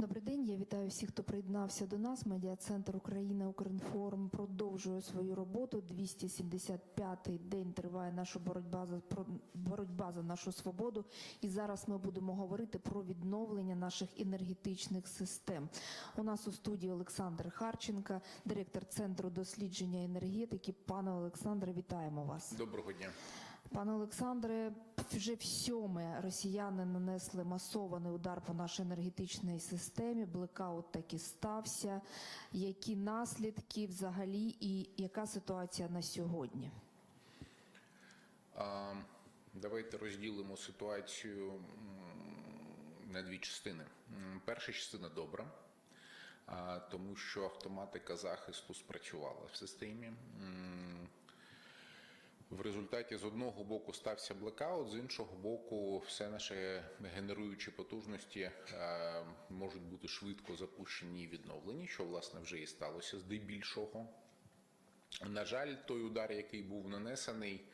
Добрий день. Я вітаю всіх, хто приєднався до нас. Медіа-центр Україна Укрінформ продовжує свою роботу. 275-й день триває наша боротьба за боротьба за нашу свободу. І зараз ми будемо говорити про відновлення наших енергетичних систем. У нас у студії Олександр Харченка, директор центру дослідження енергетики. Пане Олександре, вітаємо вас. Доброго дня. Пане Олександре, вже в росіяни нанесли масований удар по нашій енергетичній системі. Блекаут таки стався. Які наслідки взагалі і яка ситуація на сьогодні? А, давайте розділимо ситуацію на дві частини. Перша частина добра, тому що автоматика захисту спрацювала в системі. В результаті з одного боку стався блекаут, з іншого боку, все наші генеруючі потужності е, можуть бути швидко запущені і відновлені, що власне вже і сталося здебільшого. На жаль, той удар, який був нанесений,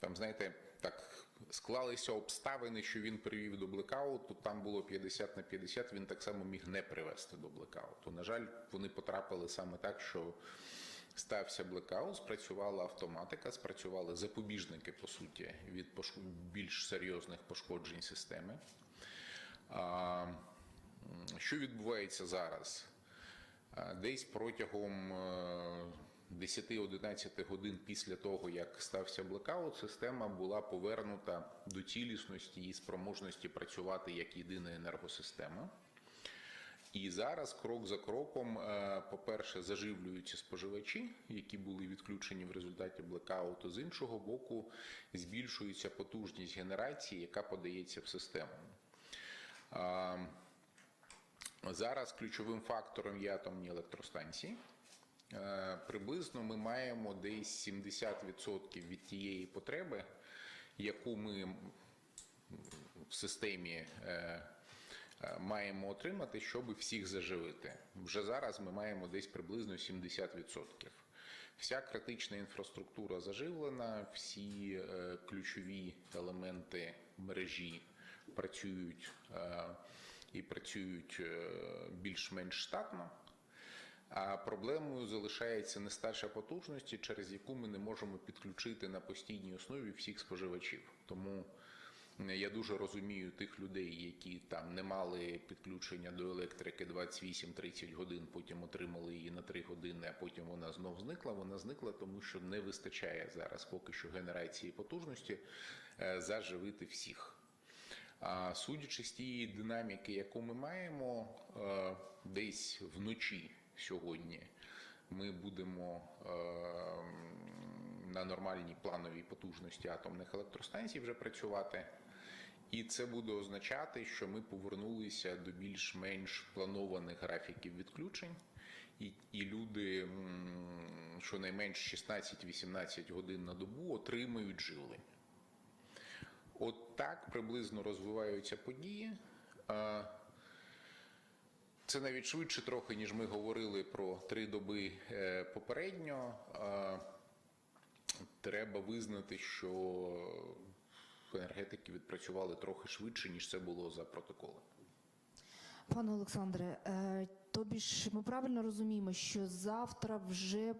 там, знаєте, так склалися обставини, що він привів до блекауту. Там було 50 на 50, він так само міг не привести до блекауту. На жаль, вони потрапили саме так, що стався блекаут, спрацювала автоматика, спрацювали запобіжники, по суті, від більш серйозних пошкоджень системи. Що відбувається зараз? Десь протягом е, 10-11 годин після того, як стався блекаут, система була повернута до цілісності і спроможності працювати як єдина енергосистема. І зараз крок за кроком, е, по-перше, заживлюються споживачі, які були відключені в результаті блекауту. З іншого боку, збільшується потужність генерації, яка подається в систему. Зараз ключовим фактором є атомні електростанції. Е, Приблизно ми маємо десь 70% від тієї потреби, яку ми в системі е, маємо отримати, щоб всіх заживити. Вже зараз ми маємо десь приблизно 70%. Вся критична інфраструктура заживлена, всі е, ключові елементи мережі працюють е, і працюють е, більш-менш штатно. А проблемою залишається нестача потужності, через яку ми не можемо підключити на постійній основі всіх споживачів. Тому я дуже розумію тих людей, які там не мали підключення до електрики 28-30 годин, потім отримали її на 3 години, а потім вона знов зникла. Вона зникла, тому що не вистачає зараз поки що генерації потужності е, заживити всіх. А судячи з тієї динаміки, яку ми маємо, е, десь вночі сьогодні ми будемо е, на нормальній плановій потужності атомних електростанцій вже працювати. І це буде означати, що ми повернулися до більш-менш планованих графіків відключень, і, і люди щонайменш 16-18 годин на добу отримують живлення. От так приблизно розвиваються події. Це навіть швидше трохи, ніж ми говорили про три доби е, попередньо. Треба визнати, що енергетики відпрацювали трохи швидше, ніж це було за протоколом. Пане Олександре, е, тобі ж ми правильно розуміємо, що завтра вже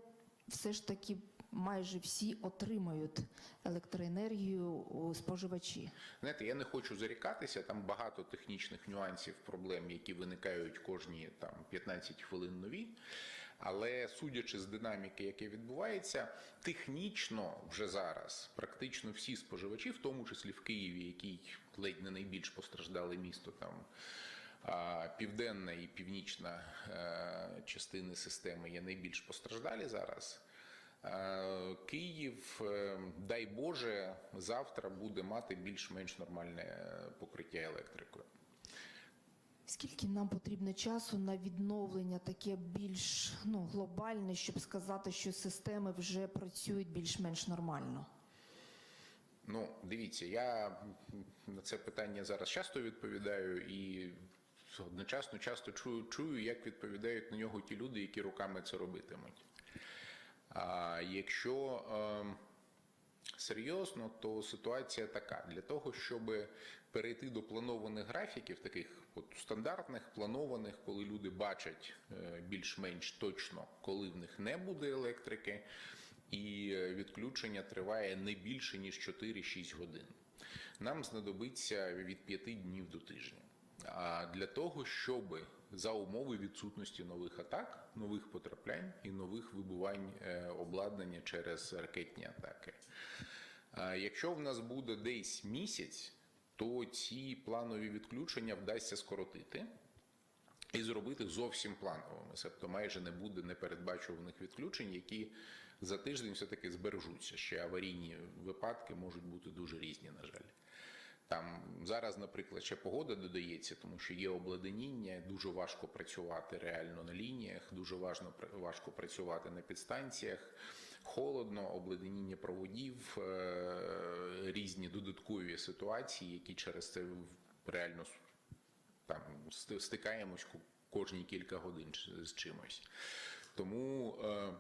все ж таки майже всі отримають електроенергію у споживачі. Знаєте, я не хочу зарікатися, там багато технічних нюансів, проблем, які виникають кожні там 15 хвилин нові. Але судячи з динаміки, яка відбувається, технічно вже зараз практично всі споживачі, в тому числі в Києві, який ледь не найбільш постраждали місто там. Південна і північна е, частини системи є найбільш постраждалі зараз. Е, Київ, е, дай Боже, завтра буде мати більш-менш нормальне покриття електрикою. Скільки нам потрібно часу на відновлення таке більш ну, глобальне, щоб сказати, що системи вже працюють більш-менш нормально? Ну, дивіться, я на це питання зараз часто відповідаю і одночасно часто чую, чую, як відповідають на нього ті люди, які руками це робитимуть. А якщо. Серйозно, то ситуація така: для того, щоб перейти до планованих графіків, таких от стандартних, планованих, коли люди бачать е, більш-менш точно, коли в них не буде електрики, і е, відключення триває не більше ніж 4-6 годин. Нам знадобиться від 5 днів до тижня. А для того, щоб за умови відсутності нових атак, нових потраплянь і нових вибувань е, обладнання через ракетні атаки. Якщо в нас буде десь місяць, то ці планові відключення вдасться скоротити і зробити зовсім плановими. Тобто майже не буде непередбачуваних відключень, які за тиждень все-таки збережуться. Ще аварійні випадки можуть бути дуже різні, на жаль. Там зараз, наприклад, ще погода додається, тому що є обледеніння, дуже важко працювати реально на лініях, дуже важно, важко працювати на підстанціях. Холодно, обледеніння проводів, е, різні додаткові ситуації, які через це реально там стикаємось кожні кілька годин з чимось. Тому е,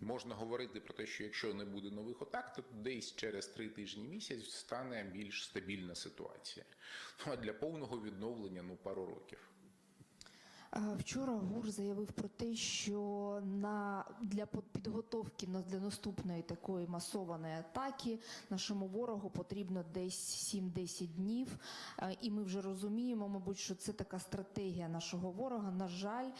можна говорити про те, що якщо не буде нових атак, то десь через три тижні місяць стане більш стабільна ситуація. Ну а для повного відновлення ну пару років. Вчора ГУР заявив про те, що на для підготовки для наступної такої масованої атаки нашому ворогу потрібно десь 7-10 днів. І ми вже розуміємо, мабуть, що це така стратегія нашого ворога. На жаль,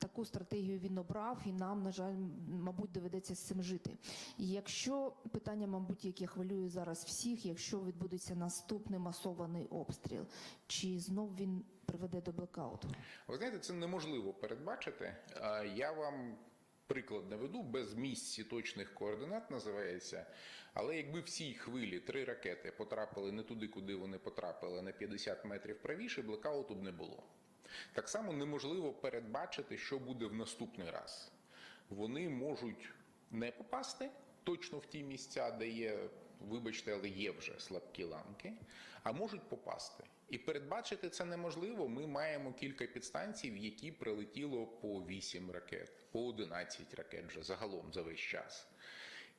таку стратегію він обрав, і нам, на жаль, мабуть, доведеться з цим жити. І Якщо питання, мабуть, яке хвилює зараз всіх, якщо відбудеться наступний масований обстріл, чи знов він приведе до блекауту? Ви знаєте, це неможливо передбачити. Я вам приклад наведу без місць точних координат називається. Але якби в цій хвилі три ракети потрапили не туди, куди вони потрапили, на 50 метрів правіше, блекауту б не було. Так само неможливо передбачити, що буде в наступний раз. Вони можуть не попасти точно в ті місця, де є, вибачте, але є вже слабкі ламки, а можуть попасти. І передбачити це неможливо. Ми маємо кілька підстанцій, в які прилетіло по 8 ракет, по 11 ракет вже загалом за весь час.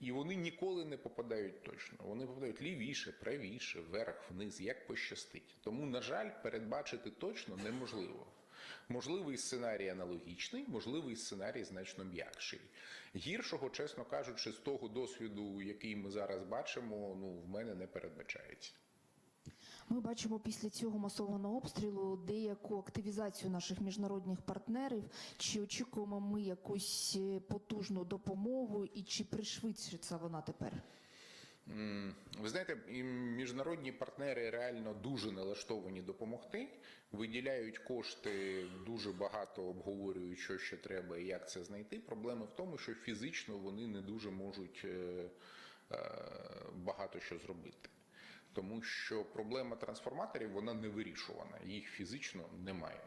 І вони ніколи не попадають точно. Вони попадають лівіше, правіше, вверх, вниз, як пощастить. Тому, на жаль, передбачити точно неможливо. Можливий сценарій аналогічний, можливий сценарій значно м'якший. Гіршого, чесно кажучи, з того досвіду, який ми зараз бачимо, ну в мене не передбачається. Ми бачимо після цього масованого обстрілу деяку активізацію наших міжнародних партнерів. Чи очікуємо ми якусь е, потужну допомогу, і чи пришвидшиться вона тепер? Ви знаєте, і міжнародні партнери реально дуже налаштовані допомогти, виділяють кошти, дуже багато обговорюють, що ще треба і як це знайти. Проблема в тому, що фізично вони не дуже можуть е, е, багато що зробити. Тому що проблема трансформаторів вона не вирішувана, їх фізично немає.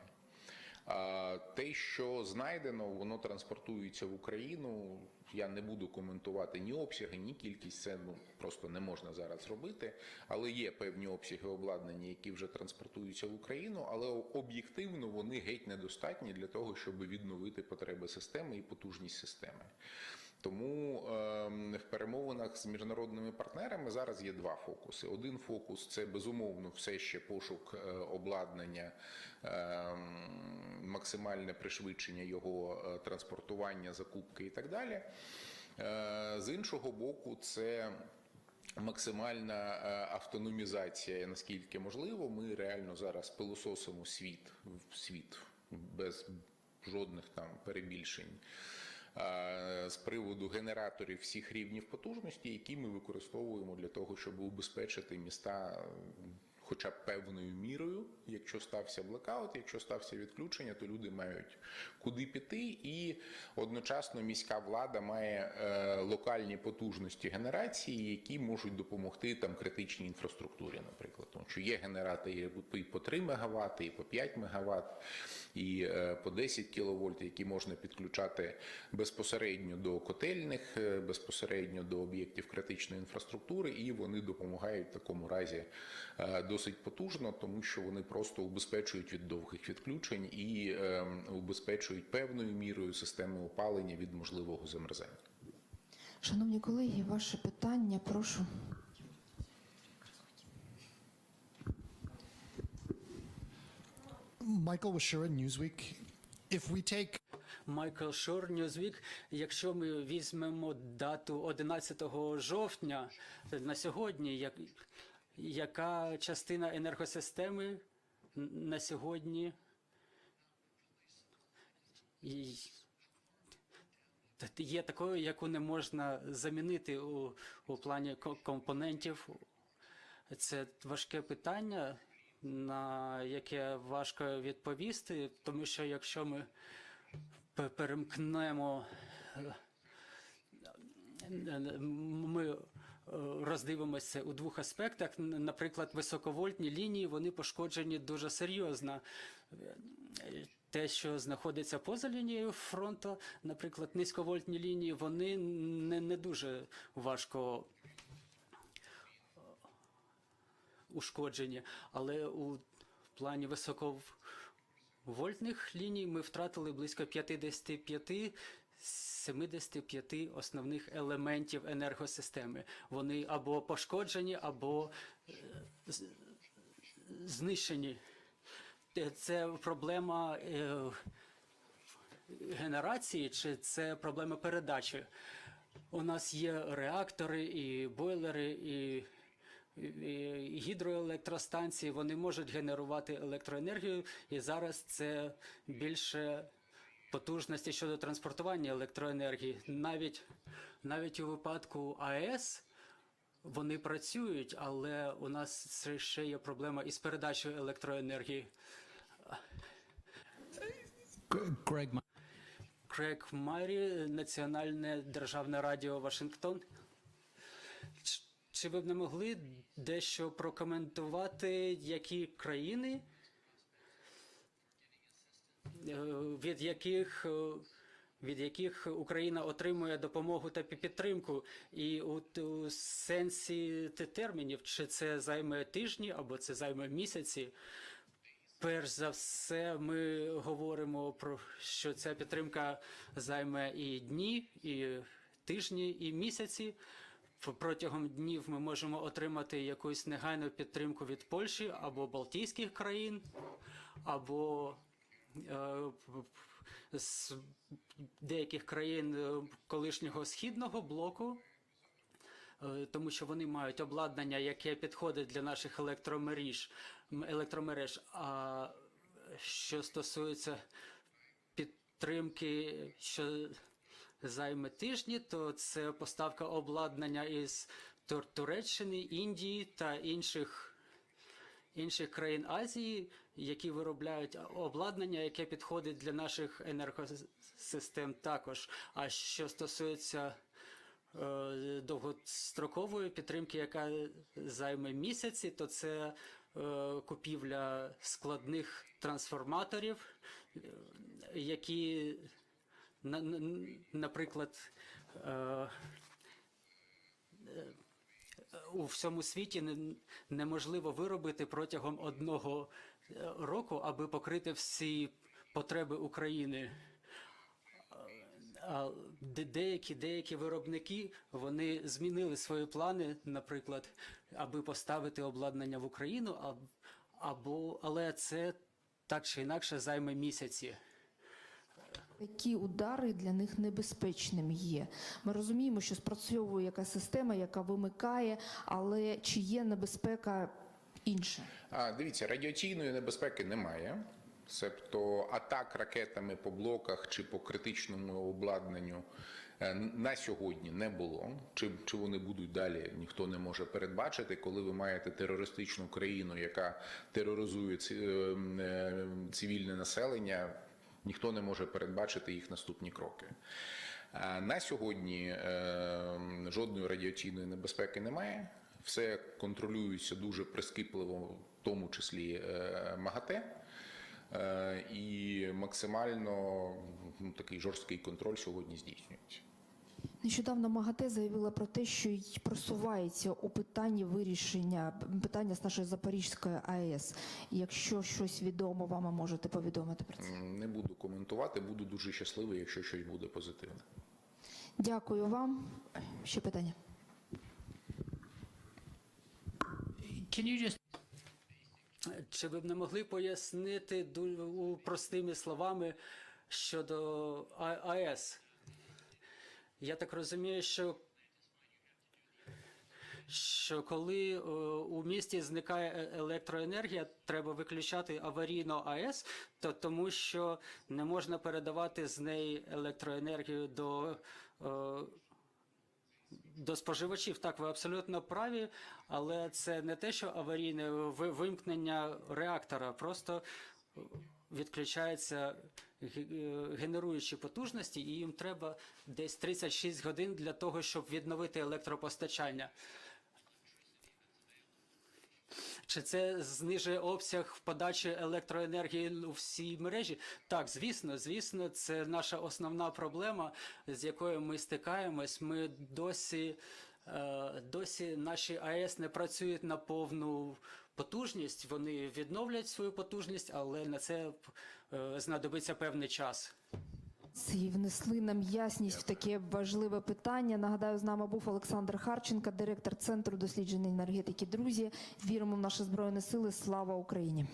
Те, що знайдено, воно транспортується в Україну. Я не буду коментувати ні обсяги, ні кількість. Це ну просто не можна зараз робити. Але є певні обсяги обладнання, які вже транспортуються в Україну, але об'єктивно вони геть недостатні для того, щоб відновити потреби системи і потужність системи. Тому е, в перемовинах з міжнародними партнерами зараз є два фокуси. Один фокус це безумовно все ще пошук е, обладнання, е, максимальне пришвидшення його е, транспортування, закупки і так далі. Е, з іншого боку, це максимальна автономізація, наскільки можливо. Ми реально зараз пилососимо світ в світ без жодних там перебільшень. З приводу генераторів всіх рівнів потужності, які ми використовуємо для того, щоб убезпечити міста хоча б певною мірою. Якщо стався блекаут, якщо стався відключення, то люди мають куди піти, і одночасно міська влада має е, локальні потужності генерації, які можуть допомогти там критичній інфраструктурі, наприклад. Тому що є генератори і по 3 МВт, і по 5 МВт, і е, по 10 кВт, які можна підключати безпосередньо до котельних, е, безпосередньо до об'єктів критичної інфраструктури, і вони допомагають в такому разі е, досить потужно, тому що вони просто убезпечують від довгих відключень і е, убезпечують певною мірою системи опалення від можливого замерзання. Шановні колеги, ваше питання, прошу. Michael Washura, Newsweek. If we take Майкл Шор, Newsweek. Якщо ми візьмемо дату 11 жовтня на сьогодні, як, яка частина енергосистеми на сьогодні є такою, яку не можна замінити у, у плані компонентів? Це важке питання, на яке важко відповісти, тому що якщо ми перемкнемо, е, ми роздивимося у двох аспектах. Наприклад, високовольтні лінії вони пошкоджені дуже серйозно. Е, Те, що знаходиться поза лінією фронту, наприклад, низьковольтні лінії, вони не, не дуже важко ушкоджені, але у плані високовольтних ліній ми втратили близько 55 75 основних елементів енергосистеми. Вони або пошкоджені, або е, знищені. Це проблема е, генерації чи це проблема передачі? У нас є реактори і бойлери, і гідроелектростанції. Вони можуть генерувати електроенергію, і зараз це більше потужності щодо транспортування електроенергії. Навіть, навіть у випадку АЕС вони працюють, але у нас ще є проблема із передачею електроенергії. Ma- Крек Марі, Національне державне радіо Вашингтон. Чи ви б не могли дещо прокоментувати, які країни, від яких, е, від яких Україна отримує допомогу та підтримку? І у, у сенсі те- термінів, чи це займе тижні або це займе місяці? Перш за все, ми говоримо про що ця підтримка займе і дні, і тижні, і місяці. Протягом днів ми можемо отримати якусь негайну підтримку від Польщі або Балтійських країн, або е, з деяких країн е, колишнього східного блоку. Е, тому що вони мають обладнання, яке підходить для наших електромереж. електромереж. А що стосується підтримки, що займе тижні, то це поставка обладнання із Тур- Туреччини, Індії та інших. Інших країн Азії, які виробляють обладнання, яке підходить для наших енергосистем також. А що стосується е, довгострокової підтримки, яка займе місяці, то це е, купівля складних трансформаторів, е, які, на- на- наприклад, е, у всьому світі неможливо виробити протягом одного е, року, аби покрити всі потреби України. А деякі, деякі виробники вони змінили свої плани, наприклад, аби поставити обладнання в Україну, або але це так чи інакше займе місяці. Які удари для них небезпечним є? Ми розуміємо, що спрацьовує якась система, яка вимикає, але чи є небезпека інша? А, дивіться, радіаційної небезпеки немає. Себто атак ракетами по блоках чи по критичному обладнанню е, на сьогодні не було. Чи, чи вони будуть далі, ніхто не може передбачити. Коли ви маєте терористичну країну, яка тероризує е, е, цивільне населення, ніхто не може передбачити їх наступні кроки. На сьогодні жодної радіаційної небезпеки немає. Все контролюється дуже прискіпливо, в тому числі е, МАГАТЕ. Е, І максимально ну, такий жорсткий контроль сьогодні здійснюється. Нещодавно МАГАТЕ заявила про те, що й просувається у питанні вирішення питання з нашої Запорізької АЕС. Якщо щось відомо, вам можете повідомити про це. Не буду коментувати, буду дуже щасливий, якщо щось буде позитивне. Дякую вам. Ще питання. Чи ви б не могли пояснити простими словами щодо АЕС? Я так розумію, що, що коли е, у місті зникає е- електроенергія, треба виключати аварійно АЕС, то тому що не можна передавати з неї електроенергію до. До споживачів. Так, ви абсолютно праві, але це не те, що аварійне ви- вимкнення реактора, просто відключаються е, генеруючі потужності, і їм треба десь 36 годин для того, щоб відновити електропостачання. Чи це знижує обсяг подачі електроенергії у всій мережі? Так, звісно, звісно, це наша основна проблема, з якою ми стикаємось. Ми досі, е, досі наші АЕС не працюють на повну потужність. Вони відновлять свою потужність, але на це е, знадобиться певний час. І внесли нам ясність в таке важливе питання. Нагадаю, з нами був Олександр Харченко, директор Центру досліджень енергетики. Друзі, віримо в наші збройні сили. Слава Україні!